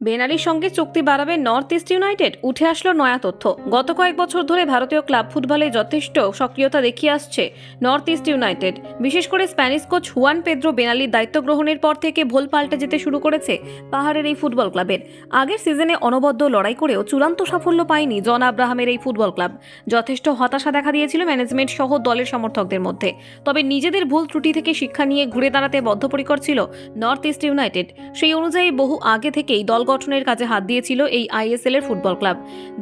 বেনালির সঙ্গে চুক্তি বাড়াবে নর্থ ইস্ট ইউনাইটেড। উঠে আসলো নয়া তথ্য। গত কয়েক বছর ধরে ভারতীয় ক্লাব ফুটবলে যথেষ্ট সক্রিয়তা দেখিয়ে আসছে নর্থ ইস্ট ইউনাইটেড। বিশেষ করে স্প্যানিশ কোচ হুয়ান পেদ্রো বেনালির দায়িত্ব গ্রহণের পর থেকে ভোল পাল্টে যেতে শুরু করেছে পাহাড়ের এই ফুটবল ক্লাবের। আগের সিজনে অনবদ্য লড়াই করেও চূড়ান্ত সাফল্য পায়নি জন আব্রাহামের এই ফুটবল ক্লাব। যথেষ্ট হতাশা দেখা দিয়েছিল ম্যানেজমেন্ট সহ দলের সমর্থকদের মধ্যে। তবে নিজেদের ভুল ত্রুটি থেকে শিক্ষা নিয়ে ঘুরে দাঁড়াতে বদ্ধপরিকর ছিল নর্থ ইস্ট ইউনাইটেড। সেই অনুযায়ী বহু আগে থেকেই দল গঠনের কাজে হাত দিয়েছিল এই আইএসএল এর ফুটবল ক্লাব।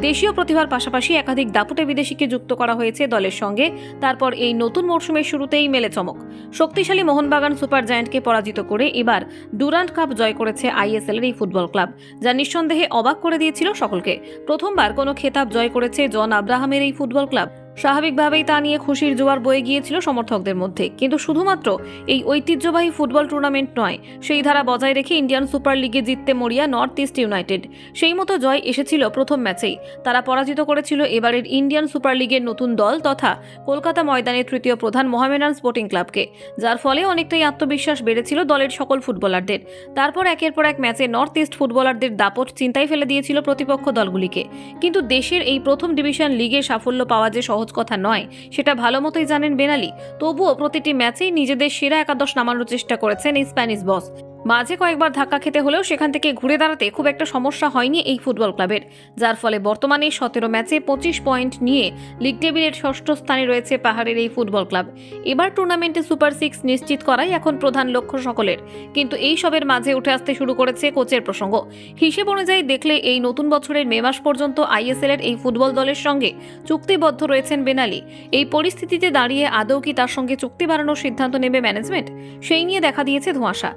দেশীয় প্রতিভার পাশাপাশি একাধিক দাপুটে বিদেশিকে যুক্ত করা হয়েছে দলের সঙ্গে। তারপর এই নতুন মরশুমের শুরুতেই মেলে চমক। শক্তিশালী মোহনবাগান সুপার জায়ান্টকে পরাজিত করে এবার ডুরান্ট কাপ জয় করেছে আইএসএল এর এই ফুটবল ক্লাব, যা নিঃসন্দেহে অবাক করে দিয়েছিল সকলকে। প্রথমবার কোনো খেতাব জয় করেছে জন আব্রাহামের এই ফুটবল ক্লাব। স্বাভাবিকভাবেই তা নিয়ে খুশির জোয়ার বয়ে গিয়েছিল সমর্থকদের মধ্যে। কিন্তু শুধুমাত্র এই ঐতিহ্যবাহী ফুটবল টুর্নামেন্ট নয়, সেই ধারা বজায় রেখে ইন্ডিয়ান সুপার লিগে জিততে মরিয়া নর্থ ইস্ট ইউনাইটেড। সেই মতো জয় এসেছিল প্রথম ম্যাচেই। তারা পরাজিত করেছিল এবারের ইন্ডিয়ান সুপার লিগের নতুন দল তথা কলকাতা ময়দানের তৃতীয় প্রধান মোহামেডান স্পোর্টিং ক্লাবকে। যার ফলে অনেকটাই আত্মবিশ্বাস বেড়েছিল দলের সকল ফুটবলারদের। তারপর একের পর এক ম্যাচে নর্থ ইস্ট ফুটবলারদের দাপট চিন্তায় ফেলে দিয়েছিল প্রতিপক্ষ দলগুলিকে। কিন্তু দেশের এই প্রথম ডিভিশন লিগে সাফল্য পাওয়া যে সহজ কথা নয়। সেটা ভালো মতোই জানেন বেনালি। তবুও প্রতিটি ম্যাচেই নিজেদের সেরা একাদশ নামানোর চেষ্টা করেছেন এই স্প্যানিশ বস। মাঝে কয়েকবার ধাক্কা খেতে হলেও সেখান থেকে ঘুরে দাঁড়াতে খুব একটা সমস্যা হয়নি এই ফুটবল ক্লাবের। যার ফলে বর্তমানে সতেরো ম্যাচে পঁচিশ পয়েন্ট নিয়ে লিগ টেবিলের ষষ্ঠ স্থানে রয়েছে পাহাড়ের এই ফুটবল ক্লাব। এবার টুর্নামেন্টে সুপার সিক্স নিশ্চিত করাই এখন প্রধান লক্ষ্য সকলের। কিন্তু এই সবের মাঝে উঠে আসতে শুরু করেছে কোচের প্রসঙ্গ। হিসেব অনুযায়ী দেখলে এই নতুন বছরের মে মাস পর্যন্ত আইএসএল এর এই ফুটবল দলের সঙ্গে চুক্তিবদ্ধ রয়েছেন বেনালি। এই পরিস্থিতিতে দাঁড়িয়ে আদৌ কি তার সঙ্গে চুক্তি বাড়ানোর সিদ্ধান্ত নেবে ম্যানেজমেন্ট? সেই নিয়ে দেখা দিয়েছে ধোঁয়াশা।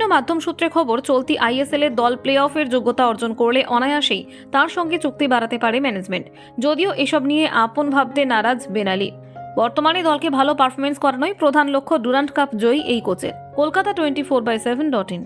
বিভিন্ন মাধ্যম সূত্রে খবর, চলতি আইএসএল এর দল প্লে অফের যোগ্যতা অর্জন করলে অনায়াসেই তার সঙ্গে চুক্তি বাড়াতে পারে ম্যানেজমেন্ট। যদিও এসব নিয়ে আপন ভাবতে নারাজ বেনালি। বর্তমানে দলকে ভালো পারফরমেন্স করানোই প্রধান লক্ষ্য ডুরান্ট কাপ জয়ী এই কোচের। Kolkata twenty four by seven dot in.